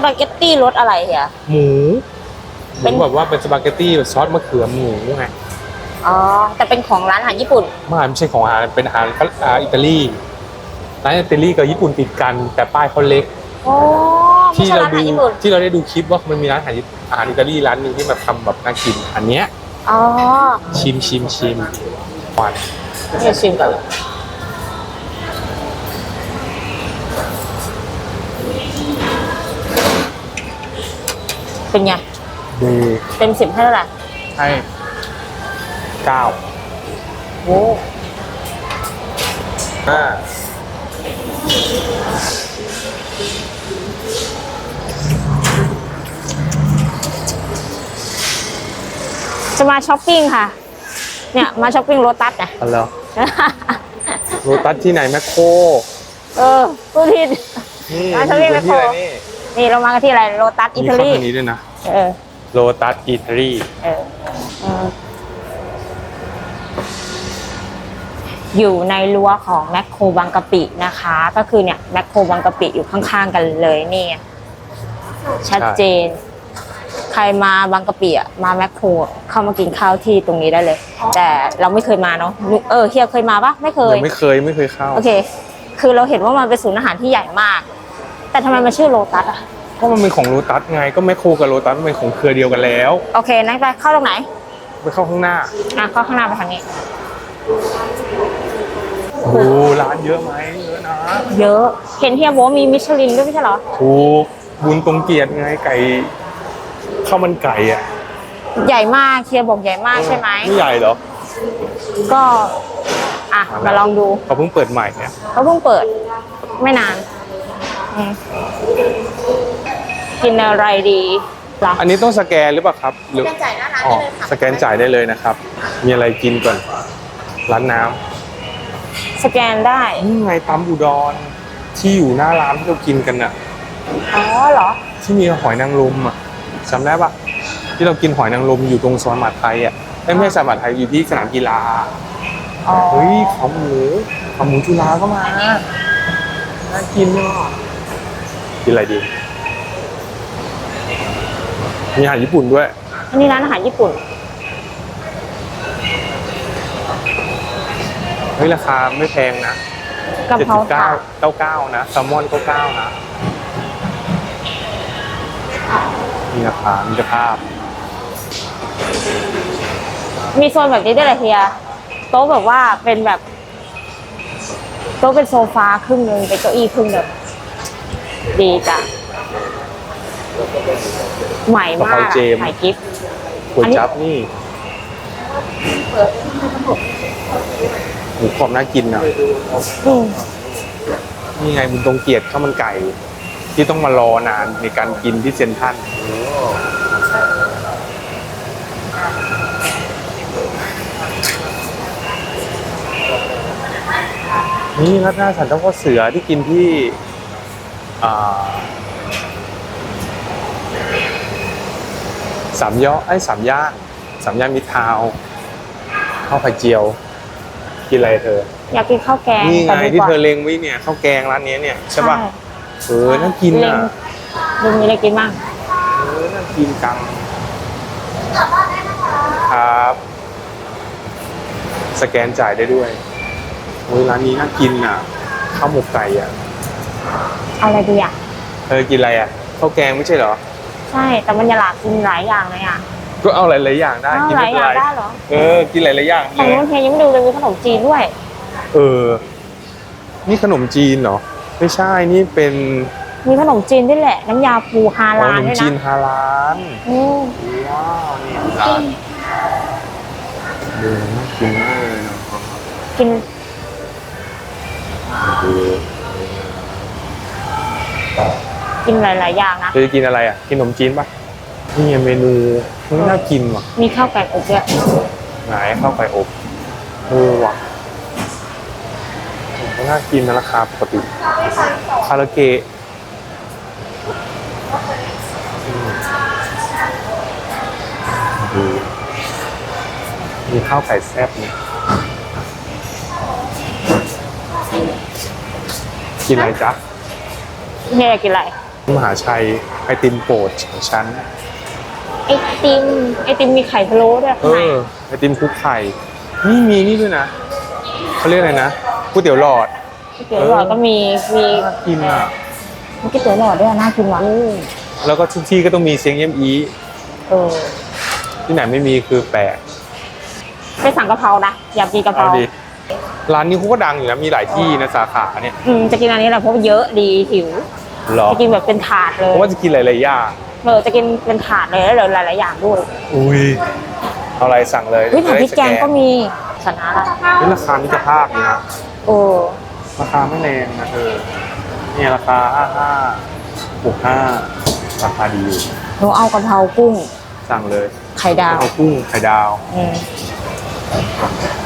สปาเกตตี้รสอะไรอะหมูหเป็มูน แบบว่าเป็นสปาเกตตี้ซอสมะเขือหมูไงอ๋อ แต่เป็นของร้านอาหารญี่ปุ่น ไม่ไม่ใช่ของอาหารเป็นอาหารอ่าอิตาลีร้านอิตาลีกับญี่ปุ่นติดกันแต่ป้ายเขาเล็ก โอ้ไม่ที่ใช่เราร้านอาดูหารญี่ปุ่น ที่เราได้ดูคลิปว่ามันมีร้านอาหารญี่อาหารอิตาลีร้านหนึงที่มาทำแบบน่ากิน อันเนี้ยอ๋อชิมชิมชิมหวานเดี๋ยวชิมก่อน เป็นไง ดีเต็มสิบให้เท่าไหร่ให้เก้าโอ้ห้าจะมาช้อปปิ้งค่ะ เนี่ยมาช้อปปิ้งโรตัสนะ อันแล้วโรตัสที่ไหนแมคโครเออพูดผิด นี่ร้านเขาเรียกอยู่ที่แมคอะไรโครนี่ นี่เรามากันที่อะไรโรตัสอิมีตาข้อลีมูลนี้ด้วยนะเออโรตัสอิตาลีเออเออ อยู่ในรั้วของแมคโครบางกะปินะคะ ก็คือเนี่ยแมคโครบางกะปิอยู่ข้างๆกันเลยนี่ไงชัดเจน ใครมาบางกะปิอะมาแมคโครเข้ามากินข้าวที่ตรงนี้ได้เลย แต่เราไม่เคยมาเนาะเออเฮียเคยมาปะไม่เคย ยังไม่เคยไม่เคยเข้า โอเค คือเราเห็นว่ามันเป็นศูนย์อาหารที่ใหญ่มาก แต่ทำไมมันชื่อโลตัสอะ ก็มันเป็นของโรตัสไงก็แมคโครกับโรตัสมันเป็นของเครือเดียวกันแล้ว โอเค นั่นไปเข้าตรงไหน ไปเข้าข้างหน้า อะเข้าข้างหน้าไปทางนี้ โอ้โหร้านเยอะไหมเยอะนะเยอะ เห็นเฮียบอกว่ามีมิชลินด้วยไม่ใช่เหรอ ถูกบุญตรงเกียรติไงไก่ข้าวมันไก่อะใหญ่มากเฮียบอกใหญ่มากใช่ไหม ไม่ใหญ่เหรอ ก็ อะ มาลองดูเขาเพิ่งเปิดใหม่เนี่ยเขาเพิ่งเปิด ไม่นานอืม กินอะไรดีล่ะอันนี้ต้องสแกนหรือเปล่าครับหรือสแกนจ่ายหน้าร้านอ๋อได้เลยค่ะสแกนจ่ายได้เลยนะครับ มีอะไรกินก่อนร้านน้สแกนได้ำนี่ไงตำอุดรที่อยู่หน้าร้านที่เรากินกันน่ะอ๋อเหรอ ที่มีหอยนางรมอะจำได้ปะที่เรากินหอยนางรมอยู่ตรงซอยหมัดไทยอะเอ้ยไม่ใช่ซอยหมัดไทยอยู่ที่สนามกีฬาอ๋อเฮ้ยขาหมูขาหมูจุฬาก็มาน่ากินเนาะ กินอะไรดี มีอาหารญี่ปุ่นด้วย อันนี้ร้านอาหารญี่ปุ่น เฮ้ย ราคาไม่แพงนะกะเพราถาดเก้าเก้านะแซลมอนเก้าเก้านะ มีราคามีสภาพ มีโซนแบบนี้ด้วยเหรอเฮีย โต๊ะแบบว่าเป็นแบบ โต๊ะเป็นโซฟาครึ่งหนึ่งเป็นเก้าอี้ครึ่งหนึ่ง ดีจ้ะใหม่มากกะเพราเจมส์ใหม่กิฟต์ก๋วยอันนี้จับนี่หมูกรอบน่ากินอะอืมนี่ไงบุญตรงเกียรติข้าวมันไก่ ที่ต้องมารอนานในการกินที่เซ็นทรัลนี่รัดหน้าสันเจ้าพ่อเสือที่กินที่อ่า สามย่อไอ้ยสามย่านสามย่านมิตรทาวน์ข้าวไข่เจียว กินอะไรเธอ อยากกินข้าวแกงนี่ไงแต่ดีที่กว่าเธอเล็งไว้เนี่ยข้าวแกงร้านนี้เนี่ยใช่ป่ะเออน่ากินเล็งอะลุงมีอะไรกินบ้างเออน่ากินจังครับ สแกนจ่ายได้ด้วยโอ้ยร้านนี้น่ากินอะข้าวหมกไก่อะ เอาอะไรดีอะ เธอกินอะไรอะข้าวแกงไม่ใช่เหรอ ใช่ แต่มันอยากกินหลายอย่างเลยอะก็เอาหลายๆอย่างได้อ้าวกินหไม่ลายเป็นอย่างไรได้เหรอเออ กินหลายๆอย่างของเลยนู้นเฮียยังไม่ดูเลยมีขนมจีนด้วย เออ นี่ขนมจีนเหรอไม่ใช่นี่เป็นมีขนมจีนด้วยแหละ น้ำยาปูฮาอ๋อลาขลนมด้วยจีนนะฮาลานอืมว้าวนี่ร้านดูน่ากินมากเลยเนาะกิน ดู กินหลาย ๆ อย่างนะเธอจะกินอะไรอะกินขนมจีนปะนี่ไงเมนูนี่น่ากินว่ะ มีข้าวไก่อบด้วยไหนข้าวไก่อบเออว่ะก็น่ากินนะราคาปกติคาราเกะอืมดูมีข้าวไก่แซ่บเนี่ยกินอะไรจ๊ะ เฮียอยากกินอะไร มหาชัยไอติมโปรดของฉันไอติม ไอติมมีไข่พะโล้ด้วยเอข้างในอไอติมคลุกไข่นี่มีนี่ด้วยนะเขาเรียกอะไรนะก๋วยเตี๋ยวหลอด ก๋วยเตี๋ยวหลอดก็มี มีน่ากินอะ มีก๋วยเตี๋ยวหลอดด้วยน่ากินว่ะแล้วก็ทุกที่ก็ต้องมีเซียงเยี่ยมอีเออ ที่ไหนไม่มีคือแปลกไปสั่งกะเพรานะ อยากกินกะเพเอาราดิร้านนี้เขาก็ดังอยู่นะมีหลายที่นะสาขาเนี่ย อืม จะกินอันนี้แหละเพราะว่าเยอะดีหิว หรอ จะกินแบบเป็นถาดเลเพยราะว่าจะกินหลายๆอย่างเออจะกินเป็นถาดเลยแล้วเดี๋ยวหลายๆอย่างด้วยอุ้ยเอาอะไรสั่งเลยเฮ้ยผัดพริกแกงก็มีมีชนะละราคามิตรภาพอยู่นะ โอ้ราคาไม่แรงนะเธอเนี่ยราคาห้าห้าหกห้าราคาดีอยู่หนูเอากะเพรากุ้งสั่งเลยไข่ดาวเอากุ้งไข่ดาวอืม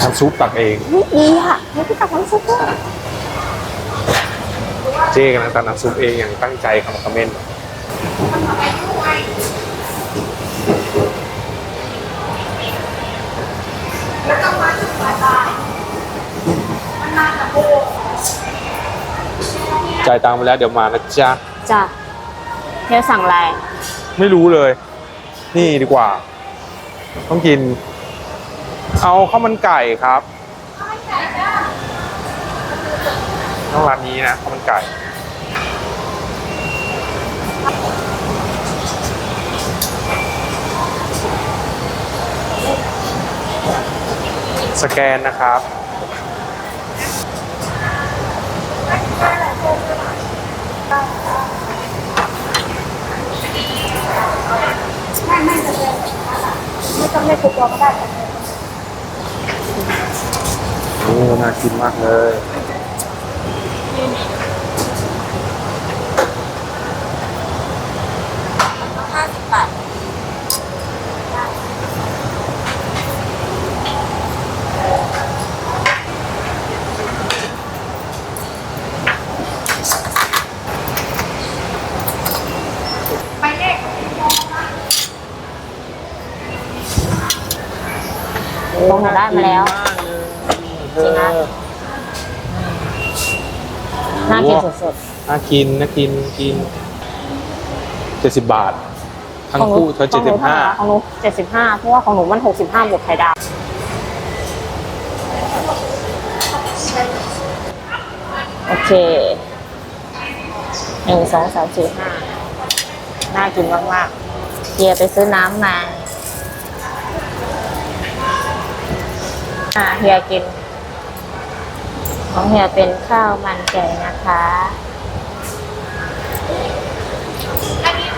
น้ำซุปตักเองเฮ้ยดีอะไม่พี่ตักน้ำซุปด้วย เจ๊กันนะตักน้ำซุปเองอย่างตั้งใจคำคอมเมนต์จ่ายตังค์ไปแล้วเดี๋ยวมานะจ๊ะจ้ะเฮียสั่งอะไรไม่รู้เลย นี่ดีกว่า ต้องกิน เอาข้าวมันไก่ครับ ต้องร้านนี้นะข้าวมันไก่สแกนนะครับ ไม่ต้องไม่คุกตัวก็ได้โอ้น่ากินมากเลย ห้าสิบบาทลงหนูได้มาแล้ว จริงนะ น่ากินสุดน่ากินน่ากินกินเจ็ดสิบบาทๆทั้งคู่เธอขเจ็อดงหสินูบห้าของหนูเจ็ดสิบห้าเพราะว่าของหนูมันหกสิบห้าบวกไข่ดาวโอเคหนึ่งสองสามสี่ห้าน่ากินมากๆเฮียไปซื้อน้ำมาอ่าเฮียกิน ของเฮียเป็นข้าวมันไก่นะคะ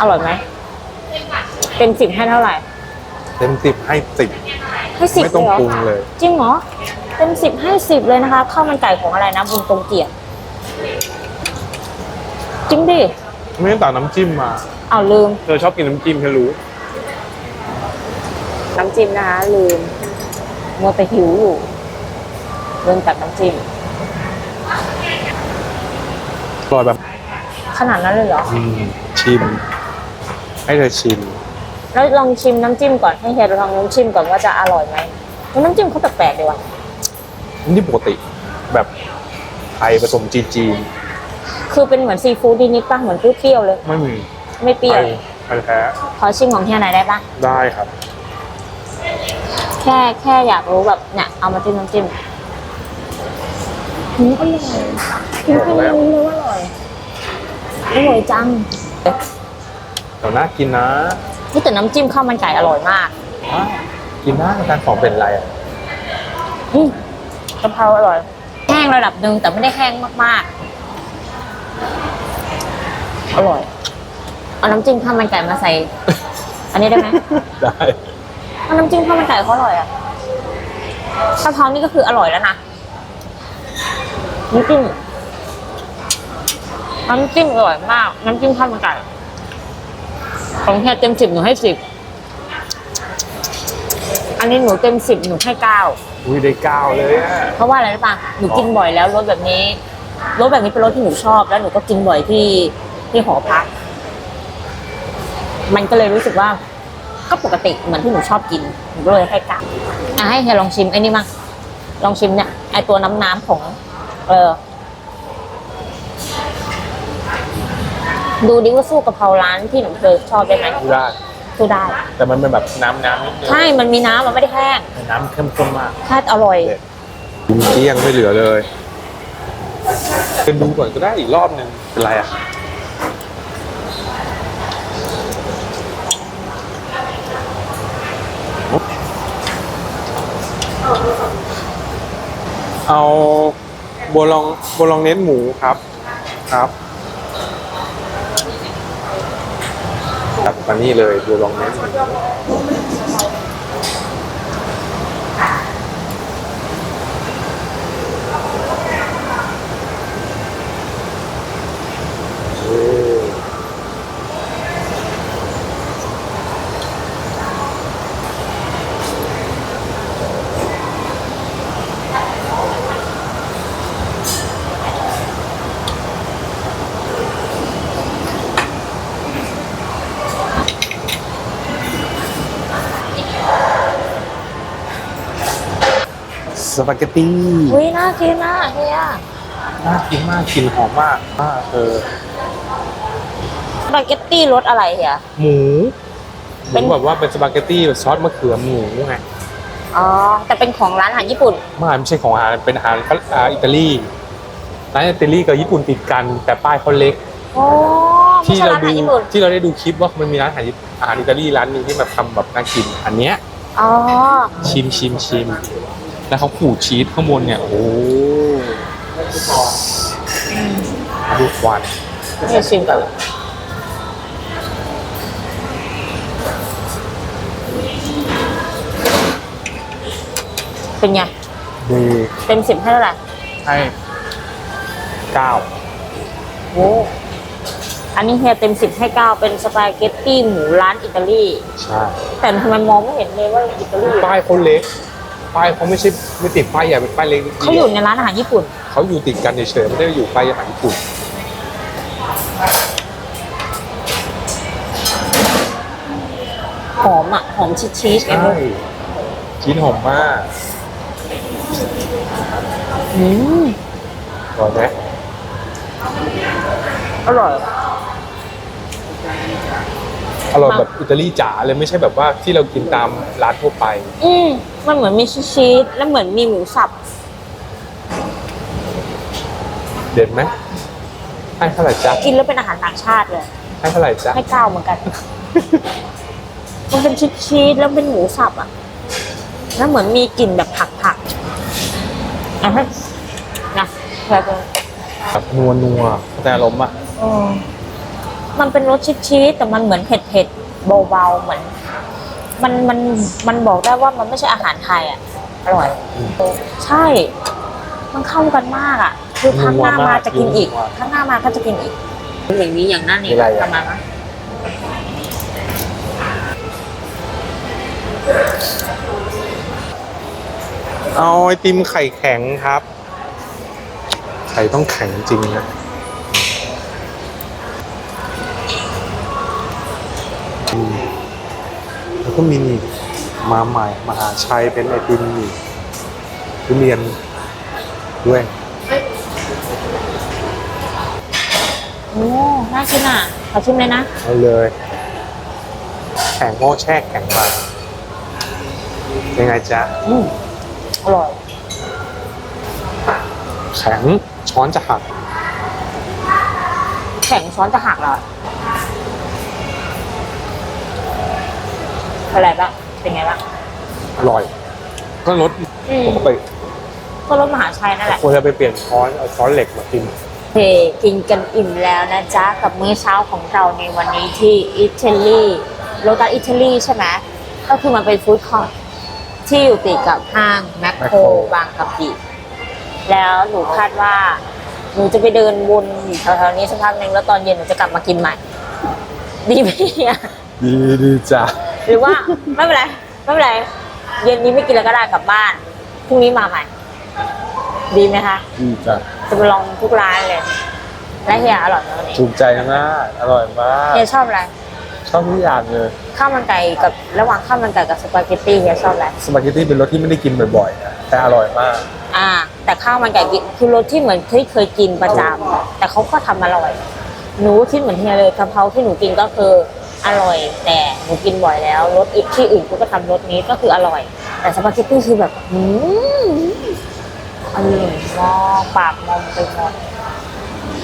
อร่อยไหมเต็มสิบให้เท่าไหร่ เต็มสิบให้สิบให้สิบไม่ต้องเลยเหรอปรุงเลย จริงเหรอ เต็มสิบให้สิบเลยนะคะข้าวมันไก่ของอะไรนะบุญตรงเกียรติจริงดิ ไม่ต้องตักน้ำจิ้มมาเอาลืม เธอชอบกินน้ำจิ้มเธอรู้ น้ำจิ้มนะคะลืมมัวแต่หิวอยู่ลืมตักน้ำจิ้ม อ ร่อยแบบขนาดนั้นเลยเหรอ อืมชิม ให้เธอชิม แล้วลองชิมน้ำจิ้มก่อนให้เฮียลองน้ำจิ้มก่อนว่าจะอร่อยไหมน้ำจิ้มเขาแปลกๆดีว่ะนี่ปกติแบบไทยผสมจีนจีนคือเป็นเหมือนซีฟู้ดนิดๆป่ะเหมือนเปรี้ยวๆเลย ไม่มีไม่เปรี้ยว ไทยแท้ขอชิมของเฮียหน่อยได้ปะได้ครับ แค่แค่อยากรู้แบบเนี่ยเอามาจิ้มน้ำจิ้มอืมอร่อย กินแค่นี้รู้เลยว่าอร่อย อร่อยจังเดี๋ยวน่ากินนะนี่แต่น้ำจิ้มข้าวมันไก่อร่อยมากว้าวกินได้การของเป็นไรอะอืมกะเพราอร่อย แห้งระดับหนึ่งแต่ไม่ได้แห้งมากๆ อร่อย เอาน้ำจิ้มข้าวมันไก่มาใส่ อันนี้ได้ไหม ได้เอาน้ำจิ้มข้าวมันไก่เขาอร่อยอะกะเพรานี่ก็คืออร่อยแล้วนะน้ำจิ้ม น้ำจิ้มอร่อยมาก น้ำจิ้มข้าวมันไก่ ของแค่เต็มสิบหนูให้สิบ อันนี้หนูเต็มสิบหนูให้เก้า อุ้ยได้เก้าเลยอะเพราะว่าอะไรรู้ป่ะหนูกินบ่อยแล้วรสแบบนี้ รสแบบนี้เป็นรสที่หนูชอบ แล้วหนูก็กินบ่อยที่ที่หอพัก มันก็เลยรู้สึกว่า ก็ปกติเหมือนที่หนูชอบกิน หนูก็เลยให้กลับอะให้เฮียลองชิมไอ้นี่มั้งลองชิมเนี่ยไอตัวน้ำน้ำๆของ เออ ดูดิว่าสู้กะเพราร้านที่หนูเคยชอบได้ไหมไม่ได้สู้ได้ แต่มันเป็นแบบน้ำน้ำนิดนึงใช่ มันมีน้ำมันไม่ได้แห้งแต่น้ำเข้มข้นมากแค่อร่อยเด็ดกินเกลี้ยงไม่เหลือเลยเป็นดูก่อนก็ได้อีกรอบหนึ่งเป็นไรอะเอาโบวลองโบวลองเน้นหมูครับครับจัดมา นี่เลยโบวลองเน้ ปาเกตตี้อุ้ยน่ากินนะเฮียน่ากินมากกลิ่นหอมมากมากเออสปาเกตตี้รสอะไรเฮีย หมูหเป็มูน แบบว่าเป็นสปาเกตตี้ซอสมะเขือหมูไงอ๋อ แต่เป็นของร้านอาหารญี่ปุ่น ไม่ไม่ใช่ของอาหารเป็นอาหารอ่าอิตาลีร้านอิตาลีกับญี่ปุ่นติดกันแต่ป้ายเขาเล็ก โอ้ไม่ที่ใช่เราร้านอาดูหารญี่ปุ่น ที่เราได้ดูคลิปว่ามันมีร้านอาหารญี่อาหารอิตาลีร้านหนึงที่แบบทำแบบน่ากิน อันเนี้ยอ๋อ ชิมชิมชิม แล้วเขาขูดชีสข้างบนเนี่ย โอ้ดูควันนี่ชิมก่อนเป็นไง ดีเต็มสิบให้เท่าไหร่ให้เก้าโอ้อันนี้เฮียเต็มสิบให้เก้าเป็นสปาเกตตี้หมูร้านอิตาลี ใช่ แต่ทำไมมองไม่เห็นเลยว่าอิตาลี ป้ายเขาเล็ก ป้ายเขาไม่ใช่ไม่ติดป้ายใหญ่เป็นป้ายเล็กนิดดีวเขาอยู่ในร้านอาหารญี่ปุ่น เขาอยู่ติดกันเฉยๆไม่ได้อยู่ป้ายอาหารญี่ปุ่นหอมอะหอมชีสชีสไงใช่ชิ้นหอมมากอืมอร่อยไหมอร่อย อร่อยแบบอิตาลีจ๋าเลยไม่ใช่แบบว่าที่เรากินตามร้านทั่วไป อืมมันเหมือนมีชีสชีสแล้วเหมือนมีหมูสับ เด็ดไหมให้เท่าไหร่จ๊ะกินแล้วเป็นอาหารต่างชาติเลยให้เท่าไหร่จ๊ะให้เก้าเหมือนกัน มันเป็นชีสชีสแล้วเป็นหมูสับอะ แล้วเหมือนมีกลิ่นแบบผักผักๆอะให้นะแบบนี้แบบนัวนัวๆแต่อารมณ์อะเออ มันเป็นรสชีสชีสแต่มันเหมือนเผ็ดเผ็ดๆเบาๆเหมือนมันมันมันบอกได้ว่ามันไม่ใช่อาหารไทยอะอร่อย ใช่ มันเข้ากันมากอะ คือครั้งหน้ามาจะกินอีกครั้งหน้ามาก็จะกินอีกอย่างนี้อย่างนั้นนี่ประมาณนั้นเอาไอติมไข่แข็งครับ ไข่ต้องแข็งจริงนะอืมแล้ว ก็มีนี่มาใหม่มหาชัยเป็นไอติมนี่ทุเรียนด้วยโอ้น่ากินอะ ขอชิมเลยนะเอาเลย แข็งโง่แช่แข็งมายังไงจ๊ะอืมอร่อย แข็งช้อนจะหัก แข็งช้อนจะหักเหรอ อะไรบ้างเป็นไงบ้างอร่อย ก็ลดอืมปกติก็รสมหาชัยนั่นแหละ ควรจะไปเปลี่ยนช้อนเอาช้อนเหล็กมากินเฮกินกันอิ่มแล้วนะจ๊ะ กับมื้อเช้าของเราในวันนี้ที่อิตาลีโลตัสอิตาลีใช่ไหมก็คือมันเป็นฟู้ดคอร์ทที่อยู่ติดกับห้างแมคโคร Macro บางกะปิแล้วหนูคาดว่า หนูจะไปเดินวนอยู่แถวๆนี้สักพักหนึ่งแล้วตอนเย็นหนูจะกลับมากินใหม่ ดีไหมเนี่ยดีดีจ้ะ หรือว่าไม่เป็นไรไม่เป็นไรเย็นนี้ไม่กินแล้วก็ได้กลับบ้านพรุ่งนี้มาใหม่ ดีไหมคะดีจ้ะจะไปลองทุกร้านเลยและเฮียอร่อยไหมวันนี้ถูกใจมากอร่อยมากเฮียชอบอะไรชอบทุกอย่างเลยข้าวมันไก่กับระหว่างข้าวมันไก่กับสปาเกตตี้เฮียชอบอะไรสปาเกตตี้เป็นรสที่ไม่ได้กินบ่อยๆนะแต่อร่อยมาก อ่า แต่ข้าวมันไก่กินคือรสที่เหมือนที่เคยกินประจำแต่เขาก็ทำอร่อย หนูคิดเหมือนเฮียเลยกะเพราที่หนูกินก็คือ อร่อย แต่หนูกินบ่อยแล้วรสอีกที่อื่นกูก็ทำรสนี้ก็คืออร่อย แต่สปาเกตตี้คือแบบอืมอร่อยมากปากมอมไปหมด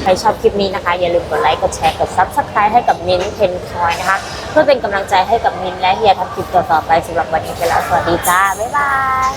ใครชอบคลิปนี้นะคะ อย่าลืมกดไลค์กดแชร์กดซับสไครต์ให้กับมิ้นเทนคอยนะคะ เพื่อเป็นกำลังใจให้กับมิ้นและเฮียทำคลิปต่อๆไปสำหรับวันนี้ไปแล้วสวัสดีจ้า บ๊ายบาย